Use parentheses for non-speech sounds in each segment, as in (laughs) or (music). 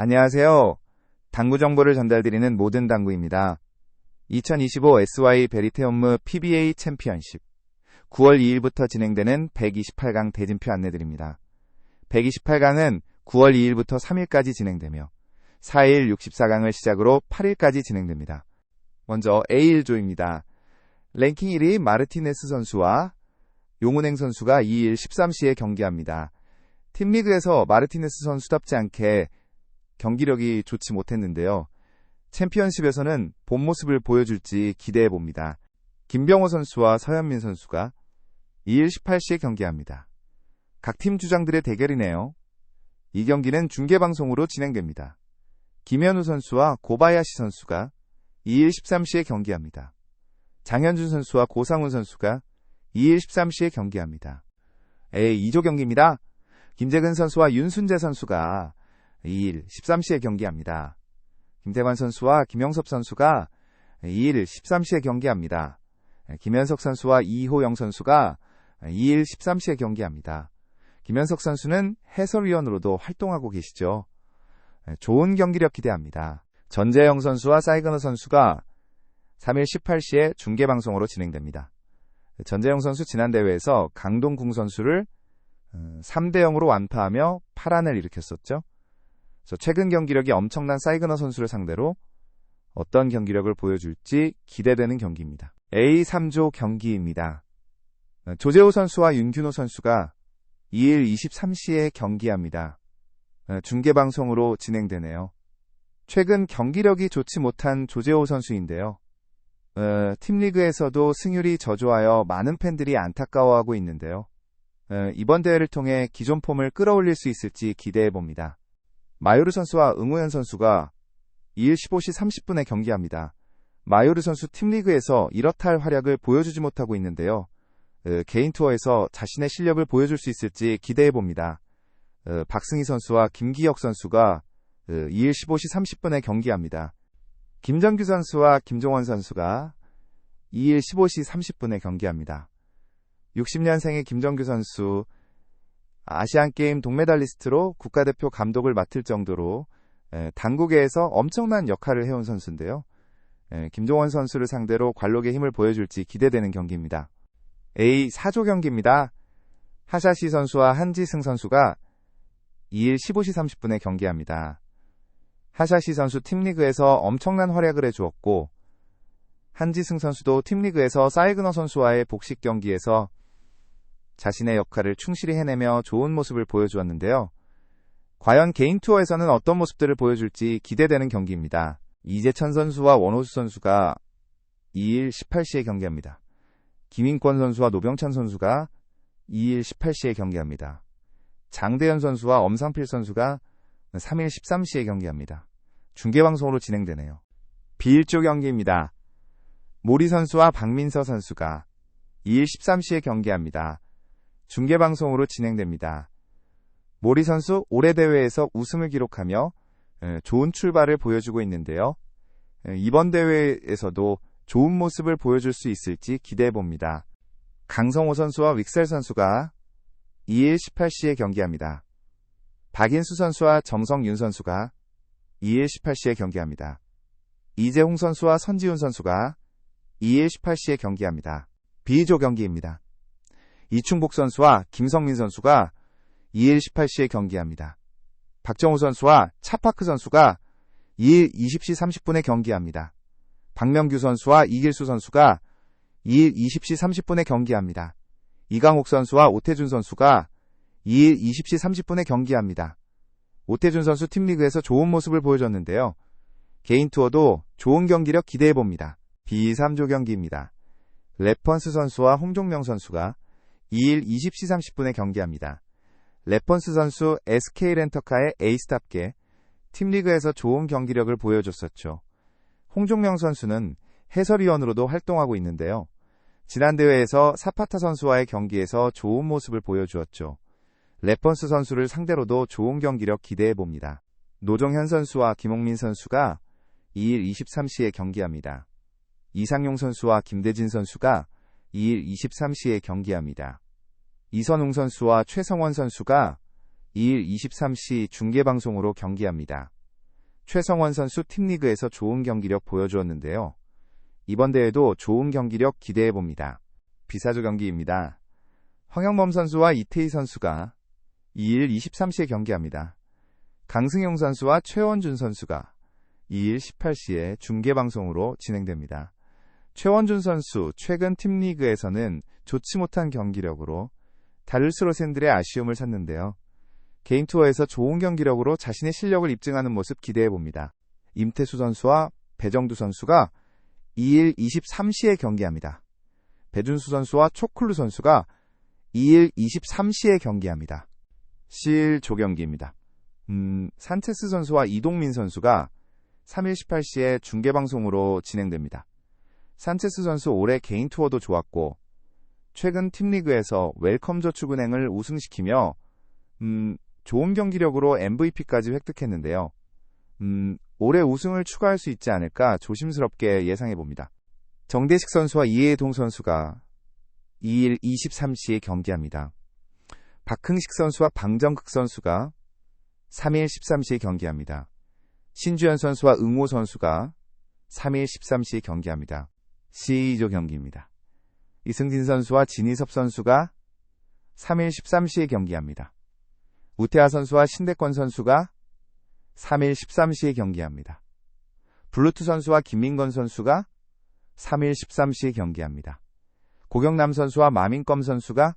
안녕하세요. 당구 정보를 전달드리는 모든 당구입니다. 2025 SY 베리테엄무 PBA 챔피언십 9월 2일부터 진행되는 128강 대진표 안내드립니다. 128강은 9월 2일부터 3일까지 진행되며 4일 64강을 시작으로 8일까지 진행됩니다. 먼저 A1조입니다. 랭킹 1위 마르티네스 선수와 용은행 선수가 2일 13시에 경기합니다. 팀리그에서 마르티네스 선수답지 않게 경기력이 좋지 못했는데요. 챔피언십에서는 본 모습을 보여줄지 기대해 봅니다. 김병호 선수와 서현민 선수가 2일 18시에 경기합니다. 각 팀 주장들의 대결이네요. 이 경기는 중계방송으로 진행됩니다. 김현우 선수와 고바야시 선수가 2일 13시에 경기합니다. 장현준 선수와 고상훈 선수가 2일 13시에 경기합니다. A 2조 경기입니다. 김재근 선수와 윤순재 선수가 2일 13시에 경기합니다. 김태관 선수와 김영섭 선수가 2일 13시에 경기합니다. 김현석 선수와 이호영 선수가 2일 13시에 경기합니다. 김현석 선수는 해설위원으로도 활동하고 계시죠. 좋은 경기력 기대합니다. 전재영 선수와 사이거너 선수가 3일 18시에 중계방송으로 진행됩니다. 전재영 선수 지난 대회에서 강동궁 선수를 3대 어, 0으로 완파하며 파란을 일으켰었죠. 최근 경기력이 엄청난 사이그너 선수를 상대로 어떤 경기력을 보여줄지 기대되는 경기입니다. A3조 경기입니다. 어, 조재호 선수와 윤균호 선수가 2일 23시에 경기합니다. 어, 중계방송으로 진행되네요. 최근 경기력이 좋지 못한 조재호 선수인데요. 어, 팀리그에서도 승률이 저조하여 많은 팬들이 안타까워하고 있는데요. 어, 이번 대회를 통해 기존 폼을 끌어올릴 수 있을지 기대해 봅니다. 마요르 선수와 응우현 선수가 2일 15시 30분에 경기합니다. 마요르 선수 팀리그에서 이렇다 할 활약을 보여주지 못하고 있는데요. 어, 개인 투어에서 자신의 실력을 보여줄 수 있을지 기대해 봅니다. 어, 박승희 선수와 김기혁 선수가 2일 15시 30분에 경기합니다. 김정규 선수와 김종원 선수가 2일 15시 30분에 경기합니다. 60년생의 김정규 선수 아시안게임 동메달리스트로 국가대표 감독을 맡을 정도로 당국에서 엄청난 역할을 해온 선수인데요. 김종원 선수를 상대로 관록의 힘을 보여줄지 기대되는 경기입니다. A 4조 경기입니다. 하샤시 선수와 한지승 선수가 2일 15시 30분에 경기합니다. 하샤시 선수 팀리그에서 엄청난 활약을 해주었고 한지승 선수도 팀리그에서 사이그너 선수와의 복식 경기에서 자신의 역할을 충실히 해내며 좋은 모습을 보여주었는데요. 과연 개인 투어에서는 어떤 모습들을 보여줄지 기대되는 경기입니다. 이재천 선수와 원호수 선수가 2일 18시에 경기합니다. 김인권 선수와 노병찬 선수가 2일 18시에 경기합니다. 장대현 선수와 엄상필 선수가 3일 13시에 경기합니다. 중계방송으로 진행되네요. 비일조 경기입니다. 모리 선수와 박민서 선수가 2일 13시에 경기합니다. 중계방송으로 진행됩니다. 모리 선수 올해 대회에서 우승을 기록하며 좋은 출발을 보여주고 있는데요. 이번 대회에서도 좋은 모습을 보여줄 수 있을지 기대해 봅니다. 강성호 선수와 윅셀 선수가 2일 18시에 경기합니다. 박인수 선수와 정성윤 선수가 2일 18시에 경기합니다. 이재홍 선수와 선지훈 선수가 2일 18시에 경기합니다. B조 경기입니다. 이충복 선수와 김성민 선수가 2일 18시에 경기합니다. 박정우 선수와 차파크 선수가 2일 20시 30분에 경기합니다. 박명규 선수와 이길수 선수가 2일 20시 30분에 경기합니다. 이강옥 선수와 오태준 선수가 2일 20시 30분에 경기합니다. 오태준 선수 팀리그에서 좋은 모습을 보여줬는데요. 개인 투어도 좋은 경기력 기대해 봅니다. B3조 경기입니다. 레펀스 선수와 홍종명 선수가 2일 20시 30분에 경기합니다. 레펀스 선수 SK 렌터카의 에이스답게 팀리그에서 좋은 경기력을 보여줬었죠. 홍종명 선수는 해설위원으로도 활동하고 있는데요. 지난 대회에서 사파타 선수와의 경기에서 좋은 모습을 보여주었죠. 레펀스 선수를 상대로도 좋은 경기력 기대해 봅니다. 노정현 선수와 김홍민 선수가 2일 23시에 경기합니다. 이상용 선수와 김대진 선수가 2일 23시에 경기합니다. 이선웅 선수와 최성원 선수가 2일 23시 중계방송으로 경기합니다. 최성원 선수 팀리그에서 좋은 경기력 보여주었는데요. 이번 대회도 좋은 경기력 기대해 봅니다. 비사조 경기입니다. 황영범 선수와 이태희 선수가 2일 23시에 경기합니다. 강승용 선수와 최원준 선수가 2일 18시에 중계방송으로 진행됩니다. 최원준 선수 최근 팀 리그에서는 좋지 못한 경기력으로 다를스로 샌들의 아쉬움을 샀는데요. 개인 투어에서 좋은 경기력으로 자신의 실력을 입증하는 모습 기대해 봅니다. 임태수 선수와 배정두 선수가 2일 23시에 경기합니다. 배준수 선수와 초클루 선수가 2일 23시에 경기합니다. 10일 조경기입니다. 음, 산체스 선수와 이동민 선수가 3일 18시에 중계방송으로 진행됩니다. 산체스 선수 올해 개인 투어도 좋았고 최근 팀리그에서 웰컴 저축은행을 우승시키며 음, 좋은 경기력으로 MVP까지 획득했는데요. 음, 올해 우승을 추가할 수 있지 않을까 조심스럽게 예상해 봅니다. 정대식 선수와 이해동 선수가 2일 23시에 경기합니다. 박흥식 선수와 방정극 선수가 3일 13시에 경기합니다. 신주현 선수와 응호 선수가 3일 13시에 경기합니다. C2조 경기입니다. 이승진 선수와 진희섭 선수가 3일 13시에 경기합니다. 우태하 선수와 신대권 선수가 3일 13시에 경기합니다. 블루투 선수와 김민건 선수가 3일 13시에 경기합니다. 고경남 선수와 마민검 선수가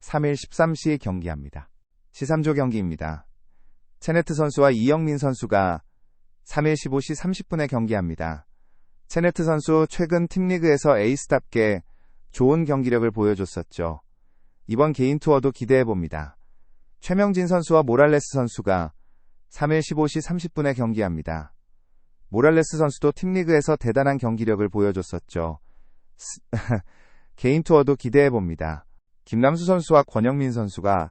3일 13시에 경기합니다. 시3조 경기입니다. 체네트 선수와 이영민 선수가 3일 15시 30분에 경기합니다. 체네트 선수 최근 팀리그에서 에이스답게 좋은 경기력을 보여줬었죠. 이번 개인 투어도 기대해 봅니다. 최명진 선수와 모랄레스 선수가 3일 15시 30분에 경기합니다. 모랄레스 선수도 팀리그에서 대단한 경기력을 보여줬었죠. (laughs) 개인 투어도 기대해 봅니다. 김남수 선수와 권영민 선수가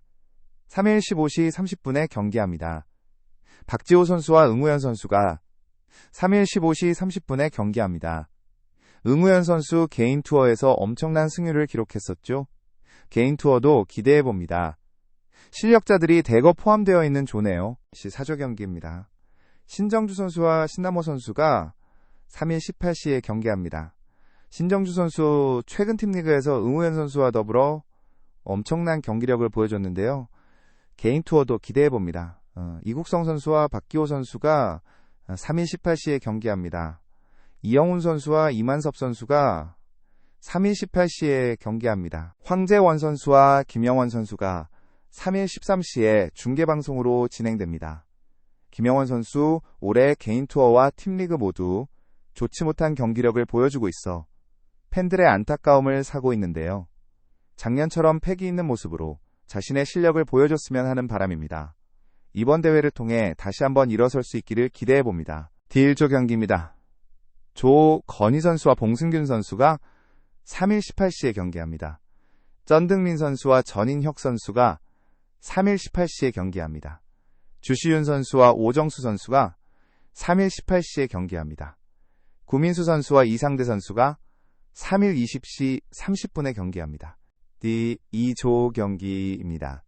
3일 15시 30분에 경기합니다. 박지호 선수와 응우현 선수가 3일 15시 30분에 경기합니다. 응우현 선수 개인 투어에서 엄청난 승률을 기록했었죠. 개인 투어도 기대해 봅니다. 실력자들이 대거 포함되어 있는 조네요. 시 사조 경기입니다. 신정주 선수와 신남호 선수가 3일 18시에 경기합니다. 신정주 선수 최근 팀 리그에서 응우현 선수와 더불어 엄청난 경기력을 보여줬는데요. 개인 투어도 기대해 봅니다. 어, 이국성 선수와 박기호 선수가 3일 18시에 경기합니다. 이영훈 선수와 이만섭 선수가 3일 18시에 경기합니다. 황재원 선수와 김영원 선수가 3일 13시에 중계방송으로 진행됩니다. 김영원 선수 올해 개인 투어와 팀리그 모두 좋지 못한 경기력을 보여주고 있어 팬들의 안타까움을 사고 있는데요. 작년처럼 패기 있는 모습으로 자신의 실력을 보여줬으면 하는 바람입니다. 이번 대회를 통해 다시 한번 일어설 수 있기를 기대해 봅니다. 딜조 경기입니다. 조 건희 선수와 봉승균 선수가 3일 18시에 경기합니다. 쩐등민 선수와 전인혁 선수가 3일 18시에 경기합니다. 주시윤 선수와 오정수 선수가 3일 18시에 경기합니다. 구민수 선수와 이상대 선수가 3일 20시 30분에 경기합니다. D 2조 경기입니다.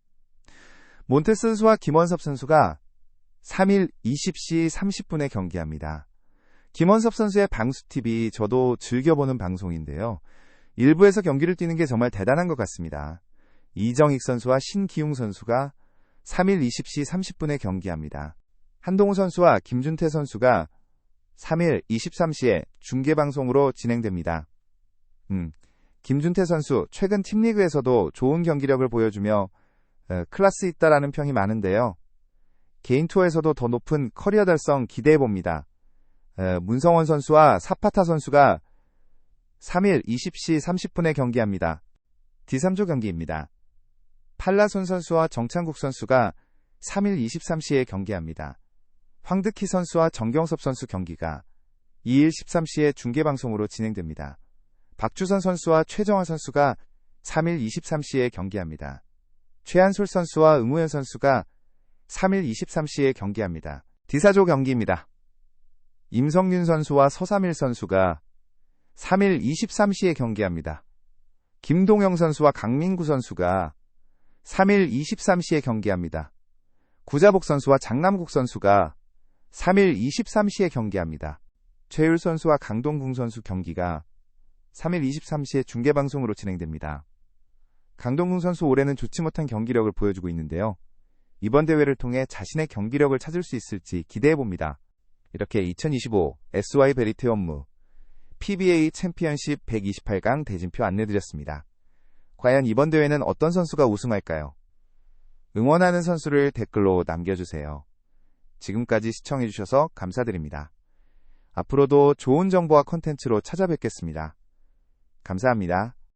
몬테스 선수와 김원섭 선수가 3일 20시 30분에 경기합니다. 김원섭 선수의 방수팁이 저도 즐겨보는 방송인데요. 일부에서 경기를 뛰는 게 정말 대단한 것 같습니다. 이정익 선수와 신기웅 선수가 3일 20시 30분에 경기합니다. 한동우 선수와 김준태 선수가 3일 23시에 중계방송으로 진행됩니다. 음, 김준태 선수 최근 팀리그에서도 좋은 경기력을 보여주며 어, 클래스 있다라는 평이 많은데요. 개인 투어에서도 더 높은 커리어 달성 기대해 봅니다. 어, 문성원 선수와 사파타 선수가 3일 20시 30분에 경기합니다. D3조 경기입니다. 팔라손 선수와 정창국 선수가 3일 23시에 경기합니다. 황득희 선수와 정경섭 선수 경기가 2일 13시에 중계방송으로 진행됩니다. 박주선 선수와 최정화 선수가 3일 23시에 경기합니다. 최한솔 선수와 응우현 선수가 3일 23시에 경기합니다. 디사조 경기입니다. 임성윤 선수와 서삼일 선수가 3일 23시에 경기합니다. 김동영 선수와 강민구 선수가 3일 23시에 경기합니다. 구자복 선수와 장남국 선수가 3일 23시에 경기합니다. 최율 선수와 강동궁 선수 경기가 3일 23시에 중계방송으로 진행됩니다. 강동궁 선수 올해는 좋지 못한 경기력을 보여주고 있는데요. 이번 대회를 통해 자신의 경기력을 찾을 수 있을지 기대해봅니다. 이렇게 2025 SY 베리테 업무 PBA 챔피언십 128강 대진표 안내드렸습니다. 과연 이번 대회는 어떤 선수가 우승할까요? 응원하는 선수를 댓글로 남겨주세요. 지금까지 시청해주셔서 감사드립니다. 앞으로도 좋은 정보와 콘텐츠로 찾아뵙겠습니다. 감사합니다.